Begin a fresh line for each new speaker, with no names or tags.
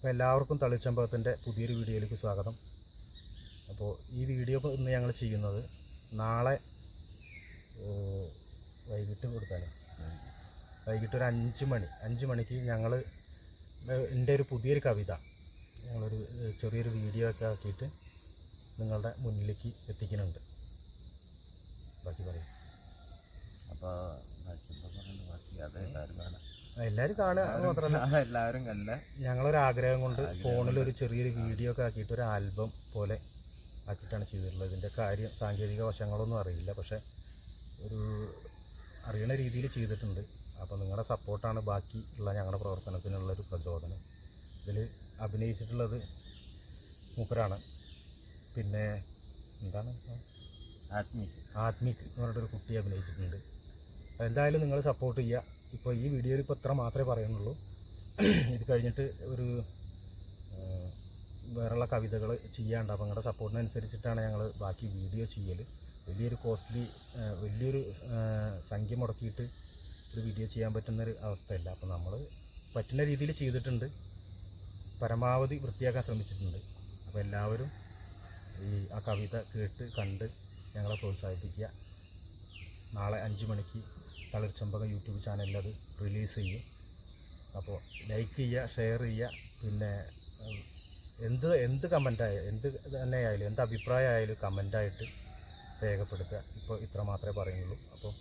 അപ്പോൾ എല്ലാവർക്കും തളിച്ചമ്പകത്തിന്റെ പുതിയൊരു വീഡിയോയിലേക്ക് സ്വാഗതം. അപ്പോൾ ഈ വീഡിയോ ഇന്ന് ഞങ്ങൾ ചെയ്യുന്നത് നാളെ വൈകിട്ട് കൊടുക്കാൻ വൈകിട്ട് ഒരു അഞ്ച് മണി അഞ്ച് മണിക്ക് ഞങ്ങൾ എന്റെ ഒരു പുതിയൊരു കവിത ഞങ്ങളൊരു ചെറിയൊരു വീഡിയോ ഒക്കെ ആക്കിയിട്ട് നിങ്ങളുടെ മുന്നിലേക്ക് എത്തിക്കുന്നുണ്ട്. ബാക്കി പറയും.
അപ്പോൾ ബാക്കി അത് കാര്യമാണ്
എല്ലാവരും കാണുക അത് മാത്രമല്ല.
എല്ലാവരും കണ്ട.
ഞങ്ങളൊരാഗ്രഹം കൊണ്ട് ഫോണിൽ ഒരു ചെറിയൊരു വീഡിയോ ഒക്കെ ആക്കിയിട്ട് ഒരു ആൽബം പോലെ ആക്കിയിട്ടാണ് ചെയ്തിട്ടുള്ളത്. ഇതിന്റെ കാര്യം സാങ്കേതിക വശങ്ങളൊന്നും അറിയില്ല പക്ഷെ ഒരു അറിയണ രീതിയിൽ ചെയ്തിട്ടുണ്ട്. അപ്പോൾ നിങ്ങളുടെ സപ്പോർട്ടാണ് ബാക്കി ഉള്ള ഞങ്ങളുടെ പ്രവർത്തനത്തിനുള്ള ഒരു പ്രചോദനം. ഇതിൽ അഭിനയിച്ചിട്ടുള്ളത് മൂപ്പരാണ്. പിന്നെ എന്താണ്?
ആത്മീക്.
ആത്മിക് എന്ന് പറഞ്ഞിട്ടൊരു കുട്ടി അഭിനയിച്ചിട്ടുണ്ട്. എന്തായാലും നിങ്ങൾ സപ്പോർട്ട് ചെയ്യുക. ഇപ്പോൾ ഈ വീഡിയോയിൽ ഇപ്പോൾ ഇത്ര മാത്രമേ പറയുന്നുള്ളൂ. ഇത് കഴിഞ്ഞിട്ട് ഒരു വേറെയുള്ള കവിതകൾ ചെയ്യാണ്ട് അപ്പോൾ നിങ്ങളുടെ സപ്പോർട്ടിനനുസരിച്ചിട്ടാണ് ഞങ്ങൾ ബാക്കി വീഡിയോ ചെയ്യൽ വലിയൊരു കോസ്റ്റ്ലി വലിയൊരു സംഖ്യ മുടക്കിയിട്ട് ഒരു വീഡിയോ ചെയ്യാൻ പറ്റുന്നൊരു അവസ്ഥയല്ല. അപ്പോൾ നമ്മൾ പറ്റുന്ന രീതിയിൽ ചെയ്തിട്ടുണ്ട്. പരമാവധി വൃത്തിയാക്കാൻ ശ്രമിച്ചിട്ടുണ്ട്. അപ്പോൾ എല്ലാവരും ഈ ആ കവിത കേട്ട് കണ്ട് ഞങ്ങളെ പ്രോത്സാഹിപ്പിക്കുക. നാളെ അഞ്ച് മണിക്ക് തളിർച്ചമ്പകം യൂട്യൂബ് ചാനലിൽ അത് റിലീസ് ചെയ്യും. അപ്പോൾ ലൈക്ക് ചെയ്യുക ഷെയർ ചെയ്യുക പിന്നെ എന്ത് എന്ത് ആയാലും എന്ത് തന്നെ ആയാലും എന്ത് അഭിപ്രായം ആയാലും കമന്റായിട്ട് രേഖപ്പെടുത്തുക. ഇപ്പോൾ ഇത്ര മാത്രമേ പറയുന്നുള്ളൂ അപ്പോൾ